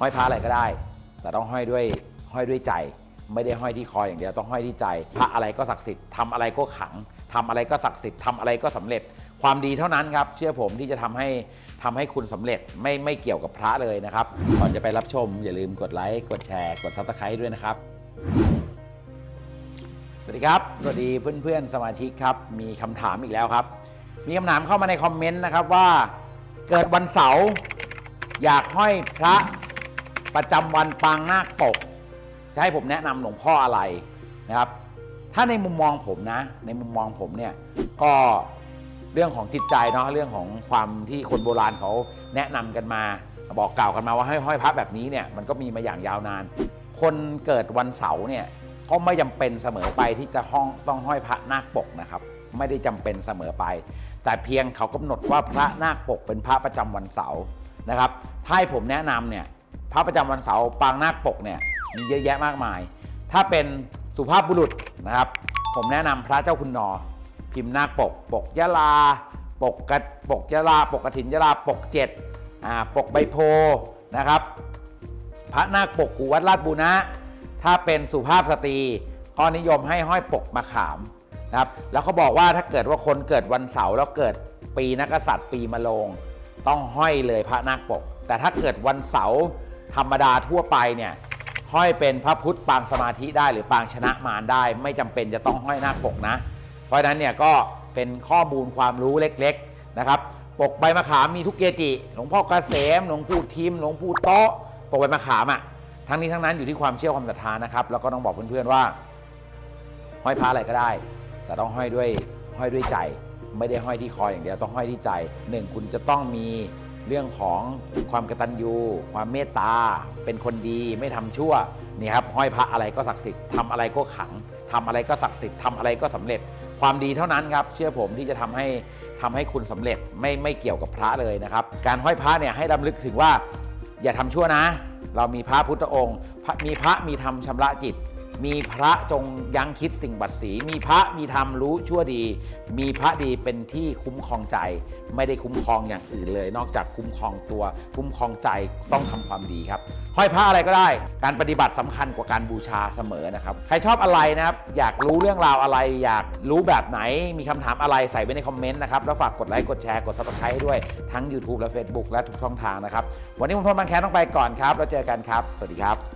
ห้อยพระอะไรก็ได้ แต่ต้องห้อยด้วยห้อยด้วยใจ ไม่ได้ห้อยที่คออย่างเดียวต้องห้อยที่ใจพระอะไรก็ศักดิ์สิทธิ์ทำอะไรก็ขังทำอะไรก็ศักดิ์สิทธิ์ทำอะไรก็สำเร็จ ความดีเท่านั้นครับเชื่อผมที่จะทำให้ทำให้คุณสำเร็จไม่ไม่เกี่ยวกับพระเลยนะครับก่อนจะไปรับชม อย่าลืมกดไลค์กดแชร์ กดซับสไครต์ด้วยนะครับ สวัสดีครับ สวัสดีเพื่อนๆสมาชิกครับ มีคำถามอีกแล้วครับ มีคำถามเข้ามาในคอมเมนต์นะครับว่า เกิดวันเสาร์อยากห้อยพระ ประจำวันปางนาคปกจะให้ผมแนะนำหลวงพ่ออะไรนะครับ ถ้าในมุมมองผมนะ ในมุมมองผมเนี่ยก็เรื่องของจิตใจเนาะเรื่องของความที่คนโบราณเขาแนะนำกันมา บอกกล่าวกันมาว่าให้ห้อยพระแบบนี้เนี่ยมันก็มีมาอย่างยาวนาน คนเกิดวันเสาร์เนี่ยก็ไม่จำเป็นเสมอไปที่จะห้องต้องห้อยพระนาคปกนะครับ ไม่ได้จำเป็นเสมอไป แต่เพียงเขากำหนดว่าพระนาคปกเป็นพระประจำวันเสาร์นะครับถ้าให้ผมแนะนำเนี่ย พระประจำวันเสาร์ปางนาคปกเนี่ยมีเยอะแยะมากมาย ถ้าเป็นสุภาพบุรุษนะครับ ผมแนะนำพระเจ้าคุณนอ พิมพ์นาคปก ปกยะลา ปกกระปกยะลา ปกกระถินยะลา ปกเจ็ดอ่าปกใบโพนะครับ พระนาคปกกูวัดลาดบูนะถ้าเป็นสุภาพสตรีก็นิยมให้ห้อยปกมะขามนะครับ แล้วเขาบอกว่าถ้าเกิดว่าคนเกิดวันเสาร์แล้วเกิดปีนักกษัตริย์ปีมะโรงต้องห้อยเลยพระนาคปก แต่ถ้าเกิดวันเสาร์ ธรรมดาทั่วไปเนี่ยห้อยเป็นพระพุทธปางสมาธิได้หรือปางชนะมารได้ ไม่จำเป็นจะต้องห้อยหน้าปกนะ เพราะฉะนั้นเนี่ยก็เป็นข้อมูลความรู้เล็กๆนะครับ ปกใบมะขามมีทุกเกจิหลวงพ่อเกษมหลวงปู่ทิมหลวงปู่โต๊ะปกใบมะขามอะทั้งนี้ทั้งนั้นอยู่ที่ความเชื่อความศรัทธานะครับ แล้วก็ต้องบอกเพื่อนๆว่า ห้อยพระอะไรก็ได้ แต่ต้องห้อยด้วยห้อยด้วยใจ ไม่ได้ห้อยที่คออย่างเดียวต้องห้อยที่ใจหนึ่งคุณจะต้องมี เรื่องของความกตัญญูความเมตตา เป็นคนดีไม่ทำชั่วนี่ครับห้อยพระอะไรก็ศักดิ์สิทธิ์ทำอะไรก็ขังทำอะไรก็ศักดิ์สิทธิ์ทำอะไรก็สำเร็จ ความดีเท่านั้นครับ เชื่อผมที่จะทำให้ทำให้คุณสำเร็จไม่ไม่เกี่ยวกับพระเลยนะครับ การห้อยพระเนี่ยให้รำลึกถึงว่า อย่าทำชั่วนะ เรามีพระพุทธองค์ มีพระมีธรรมชำระจิต มีพระจงยั้งคิดสิ่งบัดสีมีพระมีธรรมรู้ชั่วดี มีพระดีเป็นที่คุ้มครองใจ ไม่ได้คุ้มครองอย่างอื่นเลย นอกจากคุ้มครองตัว คุ้มครองใจต้องทำความดีครับห้อยพระอะไรก็ได้ การปฏิบัติสำคัญกว่าการบูชาเสมอนะครับ ใครชอบอะไรนะครับอยากรู้เรื่องราวอะไร อยากรู้แบบไหนมีคำถามอะไรใส่ไว้ในคอมเมนต์นะครับแล้วฝากกดไลค์กดแชร์กด subscribe ให้ด้วยทั้ง YouTube และ Facebook และทุกช่องทางนะครับวันนี้ผมพลบางแคต้องไปก่อนครับแล้วเจอกันครับ สวัสดีครับ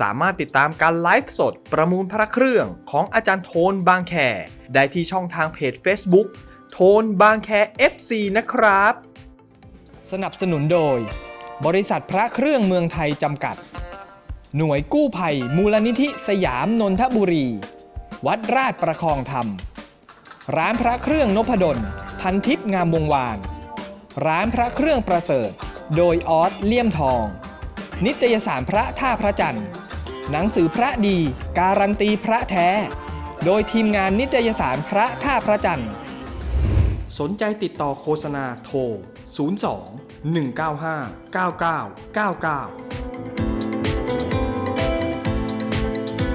สามารถติดตามการไลฟ์สดประมูลพระเครื่องของอาจารย์โทนบางแคได้ที่ช่องทางเพจ Facebook โทนบางแค FC นะครับ สนับสนุนโดย บริษัทพระเครื่องเมืองไทยจำกัด หน่วยกู้ภัยมูลนิธิสยามนนทบุรี วัดราชประคองธรรม ร้านพระเครื่องนพดลพันทิพย์งามวงวาน ร้านพระเครื่องประเสริฐ โดยออสเลี่ยมทอง นิตยสารพระท่าพระจันทร์ หนังสือพระดี การันตีพระแท้ โดยทีมงานนิตยสารพระท่าพระจันทร์ สนใจติดต่อโฆษณาโทร 02 195 9999